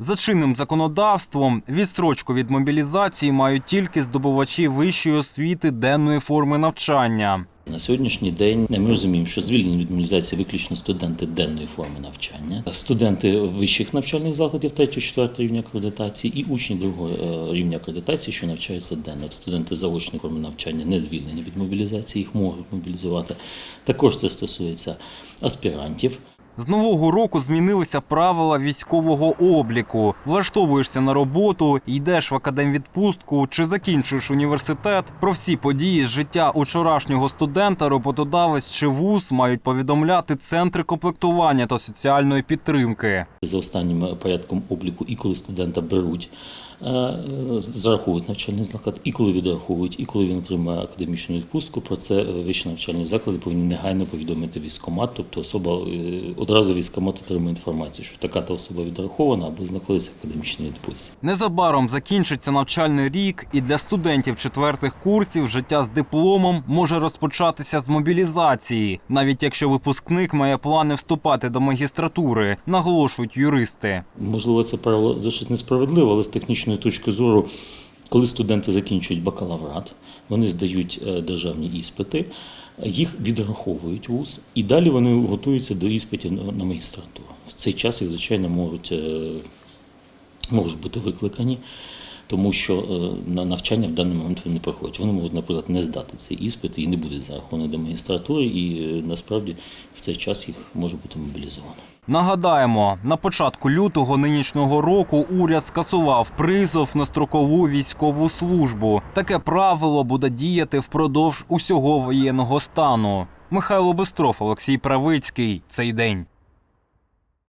За чинним законодавством відстрочку від мобілізації мають тільки здобувачі вищої освіти денної форми навчання. На сьогоднішній день ми розуміємо, що звільнені від мобілізації виключно студенти денної форми навчання, студенти вищих навчальних закладів 3-4 рівня акредитації і учні другого е, рівня акредитації, що навчаються денно. Студенти заочної форми навчання не звільнені від мобілізації, їх можуть мобілізувати. Також це стосується аспірантів. З нового року змінилися правила військового обліку. Влаштовуєшся на роботу, йдеш в академвідпустку чи закінчуєш університет. Про всі події з життя учорашнього студента, роботодавець чи вуз мають повідомляти центри комплектування та соціальної підтримки. За останнім порядком обліку, і коли студента беруть, е, е, зараховують навчальний заклад, і коли відраховують, і коли він отримає академічну відпустку, про це е, вищі навчальні заклади повинні негайно повідомити військкомат, тобто особа е, одразу військкомат отримує інформацію, що така та особа відрахована або знаходиться в академічній відпустці. Незабаром закінчиться навчальний рік, і для студентів четвертих курсів життя з дипломом може розпочатися з мобілізації, навіть якщо випускник має плани вступати до магістратури, наголошують юристи. Можливо, це правило досить несправедливо, але з технічної точки зору, коли студенти закінчують бакалаврат, вони здають е, державні іспити, їх відраховують вуз, і далі вони готуються до іспитів на- магістратуру. В цей час їх, звичайно, можуть, е, можуть бути викликані. Тому що е, на навчання в даний момент вони не проходять. Вони можуть, наприклад, не здати цей іспит і не буде зарахований до магістратури, і е, насправді в цей час їх може бути мобілізовано. Нагадаємо, на початку лютого нинішнього року уряд скасував призов на строкову військову службу. Таке правило буде діяти впродовж усього воєнного стану. Михайло Бистров, Олексій Правицький. Цей день.